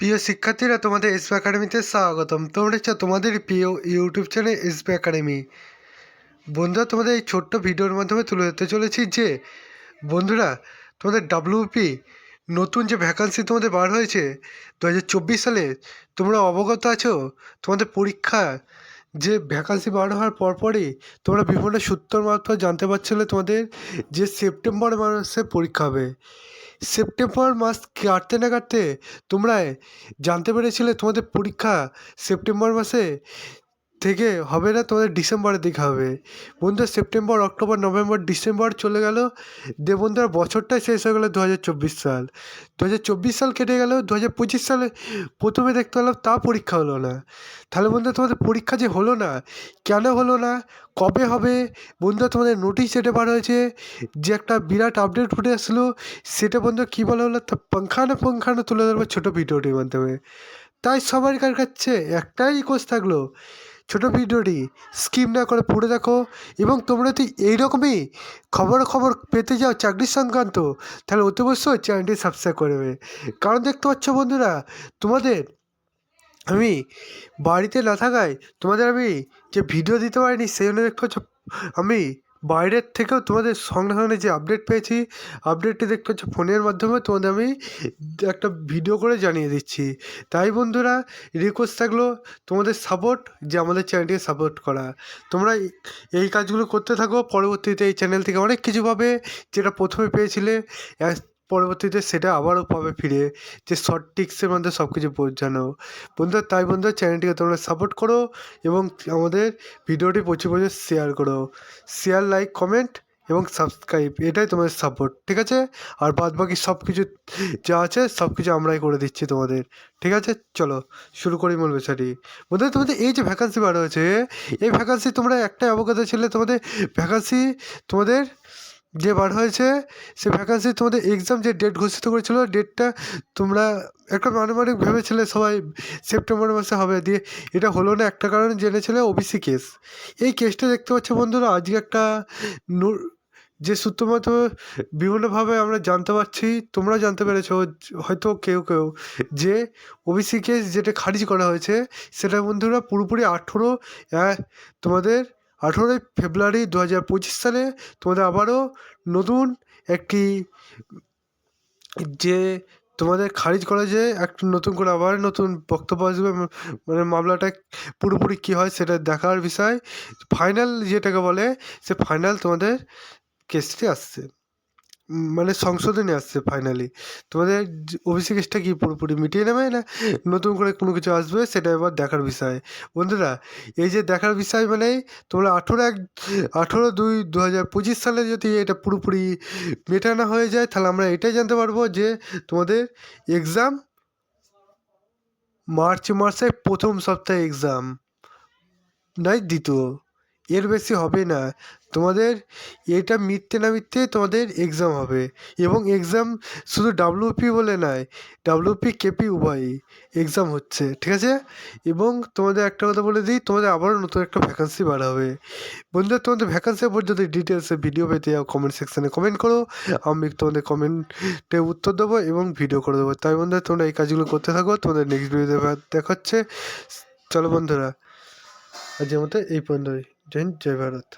প্রিয় শিক্ষার্থীরা, তোমাদের এসপি একাডেমিতে স্বাগতম। তোমরা হচ্ছে তোমাদের প্রিয় ইউটিউব চ্যানেল এসপি একাডেমি বন্ধুরা, তোমাদের এই ছোট্ট ভিডিওর মাধ্যমে তুলে ধরতে চলেছি যে, বন্ধুরা, তোমাদের ডাব্লিউপি নতুন যে ভ্যাকান্সি তোমাদের বার হয়েছে দু হাজার চব্বিশ সালে তোমরা অবগত আছো? তোমাদের পরীক্ষা যে ভ্যাকান্সি বার হওয়ার পরপরই তোমরা বিভিন্ন সূত্র মারফত জানতে পারছিলে তোমাদের যে সেপ্টেম্বর মাসে পরীক্ষা হবে। সেপ্টেম্বর মাস কাটতে না কাটতে তোমরা জানতে পেরেছিলে তোমাদের পরীক্ষা সেপ্টেম্বর মাসে? থেকে হবে না, তোমাদের ডিসেম্বরের দিকে হবে। বন্ধুরা, সেপ্টেম্বর, অক্টোবর, নভেম্বর, ডিসেম্বর চলে গেল। দে বন্ধুরা বছরটাই শেষ হয়ে গেলো দু হাজার চব্বিশ সাল। দু হাজার চব্বিশ সাল কেটে গেল দু হাজার পঁচিশ সালে প্রথমে দেখতে পেলাম তা পরীক্ষা হলো না। তাহলে বন্ধুরা, তোমাদের পরীক্ষা যে হলো না, কেন হলো না, কবে হবে, বন্ধুরা, তোমাদের নোটিশ যেটা বার হয়েছে যে একটা বিরাট আপডেট ফুটে আসলো। সেটা বন্ধু কী বলা হলো, তা পঙ্খানো পঙ্খানো তুলে ধরবো ছোটো ভিডিওটির মাধ্যমে। তাই সবার কাছে একটাই রিকোয়েস্ট থাকল ছোটো ভিডিওটি স্কিপ না করে পড়ে দেখো এবং তোমরা যদি এইরকমই খবর খবর পেতে যাও চাকরি সংক্রান্ত, তাহলে অতি অবশ্যই চ্যানেলটি সাবস্ক্রাইব করবে কারণ দেখতে পাচ্ছ বন্ধুরা, তোমাদের আমি বাড়িতে না থাকায় তোমাদের আমি যে ভিডিও দিতে পারিনি, সেই জন্য দেখতে পাচ্ছ আমি বাইরের থেকেও তোমাদের সঙ্গে সঙ্গে যে আপডেট পেয়েছি আপডেটটি দেখতে হচ্ছে ফোনের মাধ্যমে, তোমাদের আমি একটা ভিডিও করে জানিয়ে দিচ্ছি। তাই বন্ধুরা রিকোয়েস্ট থাকল তোমাদের সাপোর্ট যে আমাদের চ্যানেলটিকে সাপোর্ট করা। তোমরা এই- কাজগুলো করতে থাকো, পরবর্তীতে এই চ্যানেল থেকে অনেক কিছু পাবে, যেটা প্রথমে পেয়েছিলে পরবর্তীতে সেটা আবারও পাবে ফিরে। যে শর্ট টিক্সের মধ্যে সব কিছু বোঝানো বন্ধুরা, তাই বন্ধুরা চ্যানেলটিকে তোমরা সাপোর্ট করো এবং আমাদের ভিডিওটি প্রচুর প্রচুর শেয়ার করো। শেয়ার লাইক কমেন্ট এবং সাবস্ক্রাইব এটাই তোমাদের সাপোর্ট ঠিক আছে? আর বাদ বাকি সব কিছু যা আছে সব কিছু আমরাই করে দিচ্ছি তোমাদের, ঠিক আছে? চলো, শুরু করি মূল বিষয়টি। বন্ধুরা, তোমাদের এই যে ভ্যাকান্সি বার হয়েছে, এই ভ্যাকান্সি তোমরা একটাই অবগত ছিলে তোমাদের ভ্যাকান্সি তোমাদের যে বার হয়েছে, সে ভ্যাকান্সি তোমাদের এক্সাম যে ডেট ঘোষিত করেছিল ডেটটা তোমরা একটা মানমানিক ভেবেছিলে সবাই সেপ্টেম্বর মাসে হবে। দিয়ে এটা হলো না, একটা কারণ জেনেছিলে ওবিসি কেস এই কেসটা দেখতে পাচ্ছ বন্ধুরা, আজকে একটা যে সূত্র মাধ্যমে বিভিন্নভাবে আমরা জানতে পারছি তোমরা জানতে পেরেছ, হয়তো কেউ কেউ, যে ওবিসি কেস যেটা খারিজ করা হয়েছে, সেটা বন্ধুরা পুরোপুরি আঠেরো তোমাদের আঠেরোই ফেব্রুয়ারি দু হাজার পঁচিশ সালে তোমাদের আবারও নতুন একটি যে তোমাদের খারিজ করা যে একটা নতুন করে আবার নতুন বক্তব্য আসবে মানে মামলাটা পুরোপুরি কী হয় সেটা দেখার বিষয়। ফাইনাল যেটাকে বলে, সে ফাইনাল তোমাদের কেসটি আসছে। মানে সংশোধনী আসছে ফাইনালি তোমাদের ওবিসি কেসটা কি পুরোপুরি মিটিয়ে নেবে না নতুন করে কোনো কিছু আসবে সেটা এবার দেখার বিষয়? বন্ধুরা, এই যে দেখার বিষয় মানে তোমরা আঠেরো এক, আঠেরো দুই দু হাজার পঁচিশ সালে যদি এটা পুরোপুরি মেটানো হয়ে যায়, তাহলে আমরা এটাই জানতে পারব যে তোমাদের এক্সাম মার্চ মাসে প্রথম সপ্তাহে এক্সাম নাই দ্বিতীয়। এর বেশি হবে না। তোমাদের এটা মিথ্যে না মিথ্যে তোমাদের এক্সাম হবে। এবং এক্সাম শুধু ডাব্লিউপি বলে নয় ডাব্লিউপি কেপি উভয়ই এক্সাম হচ্ছে, ঠিক আছে? এবং তোমাদের একটা কথা বলে দিই, তোমাদের আবারও নতুন একটা ভ্যাকান্সি বার হবে। বন্ধুরা, তোমাদের ভ্যাকান্সির উপর যদি ডিটেলসে ভিডিও পেতে যাও কমেন্ট সেকশানে কমেন্ট করো। আমি তোমাদের কমেন্টে উত্তর দেবো এবং ভিডিও করে দেবো। তাই বন্ধুরা, তোমরা এই কাজগুলো করতে থাকো। তোমাদের নেক্সট ভিডিওতে দেখাচ্ছে চলো বন্ধুরা। আজকের মতো এই পর্যন্তই। জয় জয় ভারত।